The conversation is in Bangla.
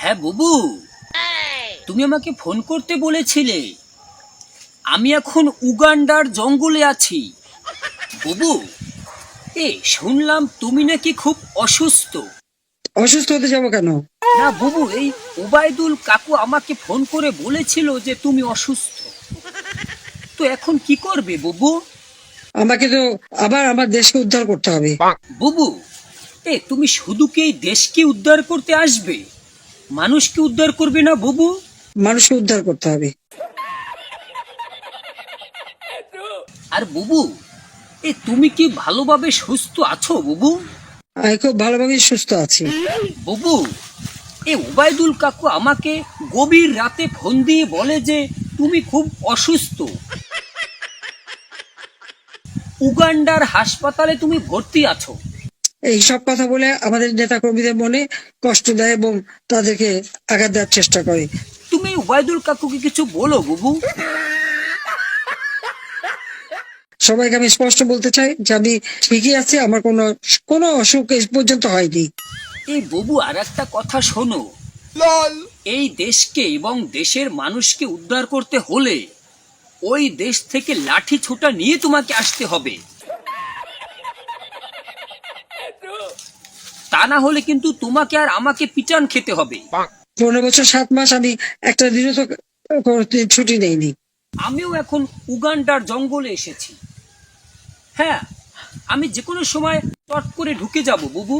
হ্যাঁ বুবু। তুমি আমাকে ফোন করতে বলেছিলে। আমি এখন উগান্ডার জঙ্গলে আছি। বুবু এ শুনলাম তুমি নাকি খুব অসুস্থ। অসুস্থ হতে যাব কেন? না বুবু এই উবাইদুল কাকু আমাকে ফোন করে বলেছিল যে তুমি অসুস্থ। তো এখন কি করবে বুবু? আমাকে তো আবার আমার দেশকে উদ্ধার করতে হবে। বুবু এ তুমি শুধু কি এই দেশকে উদ্ধার করতে আসবে? মানুষকে উদ্ধার করবে না বুবু? মানুষকে উদ্ধার করতে হবে। আর বুবু এ তুমি কি ভালোভাবে সুস্থ আছো বুবু? আমি খুব ভালোভাবে সুস্থ আছি। বুবু এ ওবায়দুল কাকু আমাকে গভীর রাতে ফোন দিয়ে বলে যে তুমি খুব অসুস্থ। উগান্ডার হাসপাতালে তুমি ভর্তি আছো। এই সব কথা বলে আমাদের নেতা কর্মীদের মনে কষ্ট দেয় এবং তাদেরকে আঘাত দেওয়ার চেষ্টা করে। তুমি ওবায়দুল কাকুকে কিছু বলো বুবু। সবাইকে আমি স্পষ্ট বলতে চাই যে আমি ঠিকই আছি আমার কোনো কোনো অসুখ এই পর্যন্ত হয়নি। এই বুবু আর একটা কথা শোনো। এই দেশকে এবং দেশের মানুষকে উদ্ধার করতে হলে ওই দেশ থেকে লাঠি ছোটা নিয়ে তোমাকে আসতে হবে। তা না হলে কিন্তু তোমাকে আর আমাকে পিটান খেতে হবে। পনেরো বছর সাত মাস আমি একটা দিনও তো ছুটি নেইনি। আমিও এখন উগান্ডার জঙ্গলে এসেছি। হ্যাঁ আমি যে কোনো সময় টট করে ঢুকে যাব বুবু।